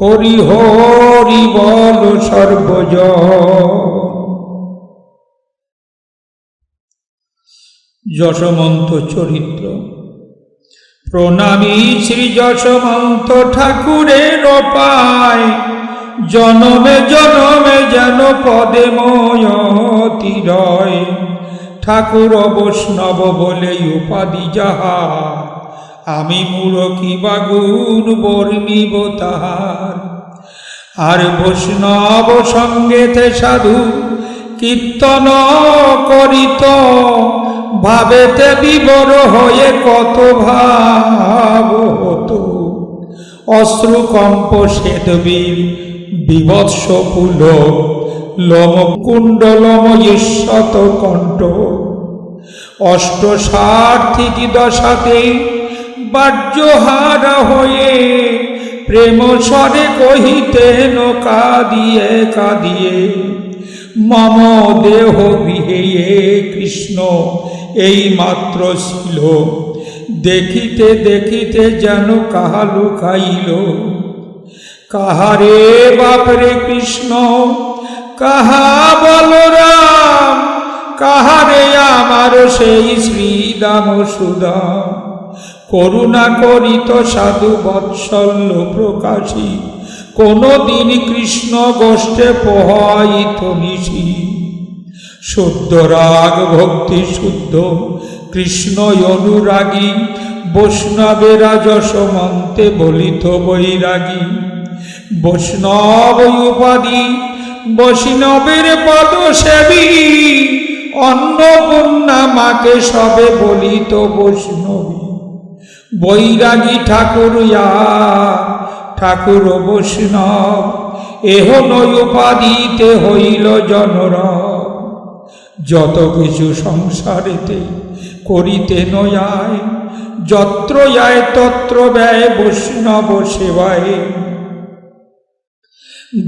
হরি হরি বল সর্বজ। যশমন্ত চরিত্র। প্রণামী শ্রী যশমন্ত ঠাকুরের পায় জনমে জনমে যেন পদে ময়তিরয় ঠাকুর বৈষ্ণব বলে উপাধি যাহা। আমি মূরকি বাগুন বর্মিব তাহার। আর বৈষ্ণব সঙ্গেতে সাধু কীর্তন করিত, ভাবেতে বিবর হয়ে কত ভাব হতো। অশ্রুকম্প সেদবীর বিভৎস পুল লম কুণ্ডলম ঈশ্বত কণ্ঠ। অষ্ট সার্থিক দশাতে বাহ্যহারা হয়ে প্রেম স্বরে কহিতেন কাঁদিয়ে কাঁদিয়ে, মম দেহ এ কৃষ্ণ, এই মাত্র ছিল। দেখিতে দেখিতে যেন কাহা লুকাইল। কাহারে বাপরে কৃষ্ণ, কাহা বলরাম, কাহারে আমার সেই শ্রীদাম সুদাম করুণা করিত সাধু বৎসল্য প্রকাশী। কোনদিন কৃষ্ণ গোষ্ঠে পোহাইত নিশি। শুদ্ধ রাগ ভক্তি শুদ্ধ, কৃষ্ণ অনুরাগী বৈষ্ণবেরা যশমন্তে বলিত বৈরাগী। বৈষ্ণব উপাধি, বৈষ্ণবের পদ সেবী অন্নপূর্ণা মাকে সবে বলিত বৈষ্ণবী। বৈরাগী ঠাকুর ইয়া, ঠাকুর বৈষ্ণব, এহ নয় উপাধিতে হইল জনর যত কিছু সংসারেতে করিতে নয়ায়, যত্র যায় তত্র ব্যয় বৈষ্ণব সেবায়।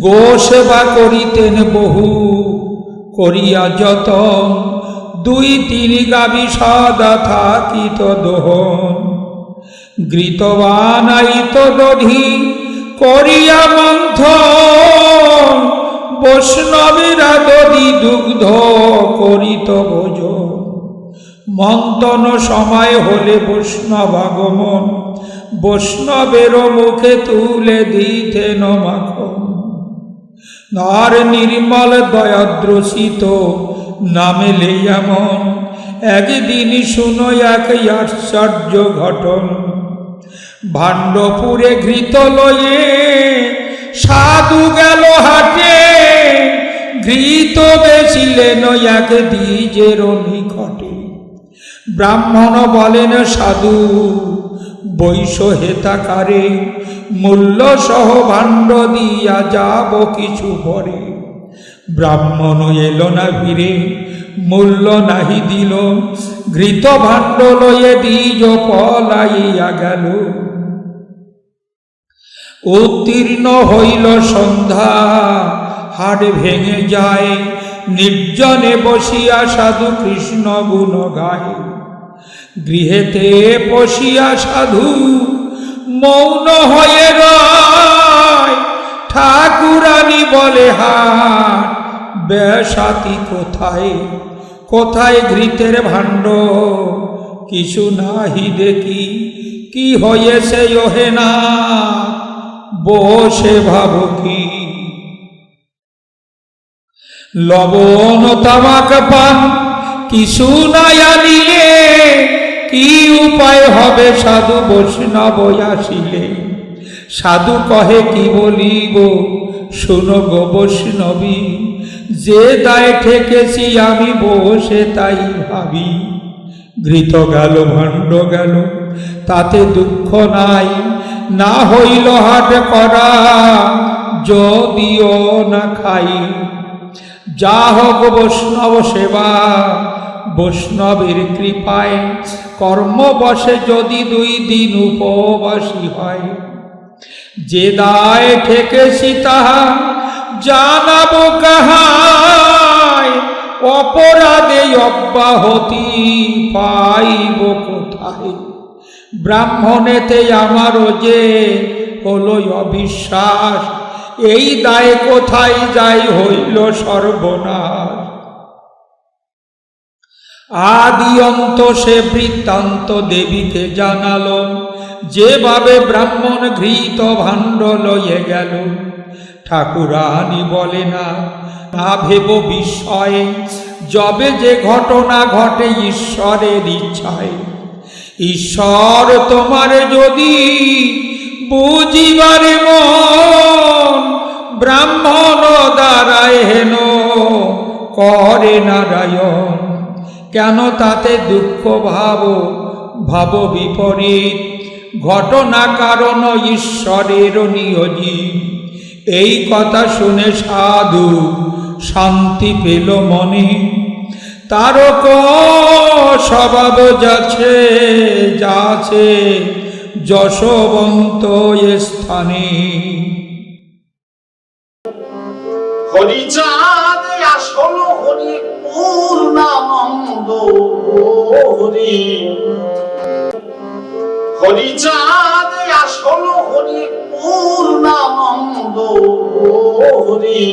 গো সেবা করিতেন বহু, করিয়া যত দুই তিন গাবি সদা থাকিত দোহন। ঘৃতবানাইত দধি করিয়া মন্থন বৈষ্ণবেরা দধি দুগ্ধ করিত ভোজ। মন্তন সময় হলে বৈষ্ণব আগমন। বৈষ্ণবের মুখে তুলে দিতেন মাখন। আর নির্মল দয়াদ্রসিত নামে এমন একদিন শুনো এক আশ্চর্য ঘটন। ভাণ্ডপুরে ঘৃত লয়ে সাধু গেল হাটে। ঘৃত বেছিলেন এক দ্বিজের নিকটে। ব্রাহ্মণ বলেন, সাধু, বৈশ হেতাকারে মূল্য সহ ভাণ্ড দিয়া যাব কিছু পরে। ব্রাহ্মণ এলো না ফিরে মূল্য নাহি দিল। ঘৃত ভাণ্ড লয়ে দ্বিজ পলাইয়া গেল। উত্তীর্ণ হইল সন্ধ্যা। হাড় ভেঙে যায়, নির্জনে বসিয়া সাধু কৃষ্ণ গুণ গায়। গৃহেতে পশিয়া সাধু মৌন হয়ে রয়। ঠাকুরানি বলে, হাট বেসাতি কোথায়? কোথায় ঘৃতের ভাণ্ড? কিছু নাহি দেখি, কি হয়েছে ওহে না বসে ভাব কি? লবণ তামাক পান, কিছু নাই আনিলে, কি উপায় হবে সাধু বৈষ্ণব আসিলে? সাধু কহে, কি বলিব? শুনো গো বৈষ্ণবী, যে দায় ঠেকেছি আমি বসে তাই ভাবি। ঘৃত গেল, ভাণ্ড গেল, তাতে দুঃখ নাই। না হইল হাট করা, যদিও না খাই। যা হোক বৈষ্ণব সেবা, বৈষ্ণবের কৃপায় কর্মবশে যদি দুই দিন উপবাসী হয়। যে দায় ঠেকেছি তাহা জানাব কাহায় অপরাধে অব্যাহতি পাইব কোথায়? ব্রাহ্মণেতে আমারও যে হলো অবিশ্বাস, এই দায় কোথায় যাই হইল সর্বনাশ। আদি অন্ত সে বৃত্তান্ত দেবীকে জানালো, যেভাবে ব্রাহ্মণ ঘৃত ভাণ্ড লয়ে গেল। ঠাকুরানী বলে, না না ভেব বিস্ময়ে, যবে যে ঘটনা ঘটে ঈশ্বরের ইচ্ছায় ঈশ্বর তোমার যদি বুঝিবারে মন ব্রাহ্মণ দ্বারায় হেন করে নারায়ণ, কেন তাতে দুঃখ ভাব ভাব বিপরীত? ঘটনা কারণ ঈশ্বরের নিয়োজিত। এই কথা শুনে সাধু শান্তি পেল মনে। তারক স্বভাব যাচ্ছে যাচ্ছে যশবন্ত স্থানে। হরিচাঁদ, আসল হরি পূর্ণানন্দ হরি। হরিচাঁদ, আসল হরি পূর্ণানন্দ হরি।